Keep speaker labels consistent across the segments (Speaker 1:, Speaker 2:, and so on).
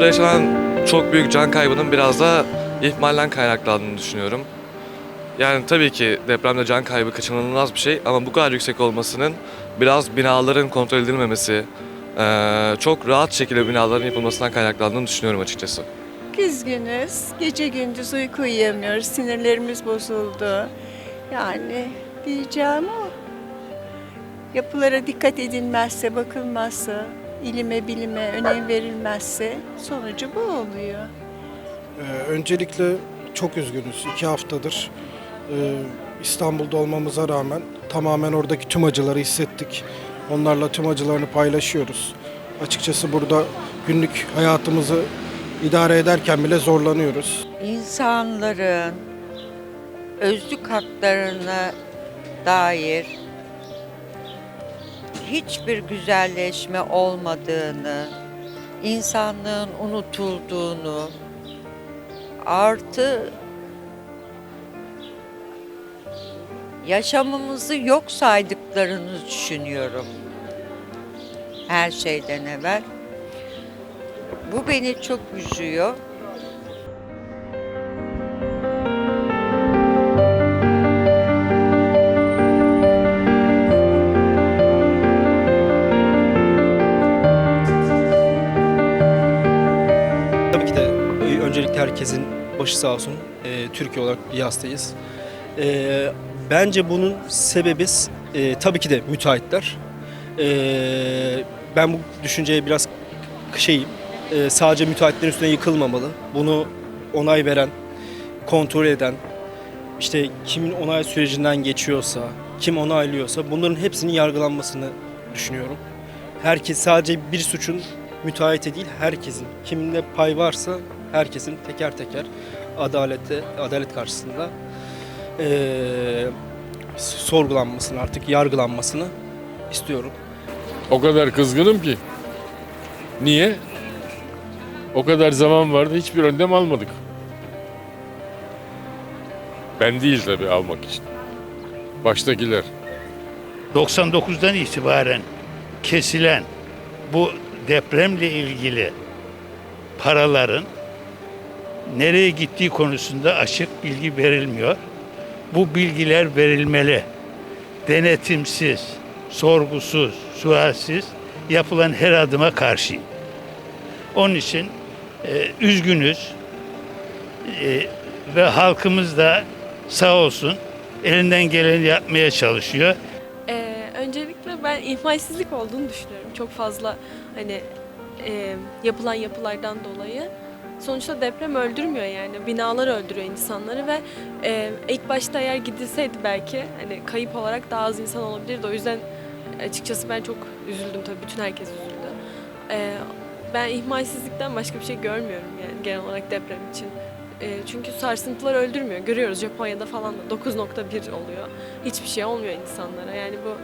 Speaker 1: Burada yaşanan çok büyük can kaybının biraz da ihmalden kaynaklandığını düşünüyorum. Yani tabii ki depremde can kaybı kaçınılmaz bir şey ama bu kadar yüksek olmasının biraz binaların kontrol edilmemesi, eee, çok rahat şekilde binaların yapılmasından kaynaklandığını düşünüyorum açıkçası.
Speaker 2: Üzgünüz. Gece gündüz uyku uyuyamıyoruz. Sinirlerimiz bozuldu. Yani diyeceğim o. Yapılara dikkat edilmezse, bakılmazsa, ilime bilime önem verilmezse sonucu bu oluyor.
Speaker 3: Ee, öncelikle çok üzgünüz. İki haftadır e, İstanbul'da olmamıza rağmen tamamen oradaki tüm acıları hissettik. Onlarla tüm acılarını paylaşıyoruz. Açıkçası burada günlük hayatımızı idare ederken bile zorlanıyoruz.
Speaker 4: insanların özlük haklarına dair hiçbir güzelleşme olmadığını, insanlığın unutulduğunu, artı yaşamımızı yok saydıklarını düşünüyorum. Her şeyden evvel. Bu beni çok üzüyor.
Speaker 5: Tabii ki de e, öncelikle herkesin başı sağ olsun. E, Türkiye olarak bir hastayız. E, bence bunun sebebi e, tabii ki de müteahhitler. E, ben bu düşünceye biraz şeyim. E, sadece müteahhitlerin üstüne yıkılmamalı. Bunu onay veren, kontrol eden, işte kimin onay sürecinden geçiyorsa, kim onaylıyorsa bunların hepsinin yargılanmasını düşünüyorum. Herkes sadece bir suçun müteahhite değil herkesin kiminde pay varsa herkesin teker teker adalette adalet karşısında eee, sorgulanmasını artık yargılanmasını istiyorum.
Speaker 6: O kadar kızgınım ki. Niye? O kadar zaman vardı hiçbir önlem almadık. Ben değil tabii almak için. Baştakiler.
Speaker 7: 99'dan itibaren kesilen bu depremle ilgili paraların nereye gittiği konusunda açık bilgi verilmiyor. Bu bilgiler verilmeli. Denetimsiz, sorgusuz, sualsiz yapılan her adıma karşıyım. Onun için e, üzgünüz E, ve halkımız da sağ olsun elinden geleni yapmaya çalışıyor.
Speaker 8: Ee, öncelikle ben ihmalsizlik olduğunu düşünüyorum. Çok fazla hani e, yapılan yapılardan dolayı. Sonuçta deprem öldürmüyor yani. Binalar öldürüyor insanları ve e, ilk başta eğer gidilseydi belki hani kayıp olarak daha az insan olabilirdi. O yüzden açıkçası ben çok üzüldüm tabii. Bütün herkes üzüldü. Ee, ben ihmalsizlikten başka bir şey görmüyorum yani genel olarak deprem için. Ee, çünkü sarsıntılar öldürmüyor. Görüyoruz Japonya'da falan da 9.1 oluyor. Hiçbir şey olmuyor insanlara. Yani bu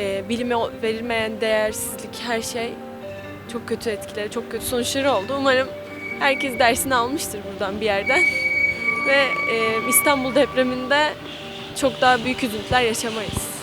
Speaker 8: e, bilime verilmeyen değersizlik her şey çok kötü etkileri, çok kötü sonuçları oldu. Umarım herkes dersini almıştır buradan bir yerden. Ve e, İstanbul depreminde çok daha büyük üzüntüler yaşamayız.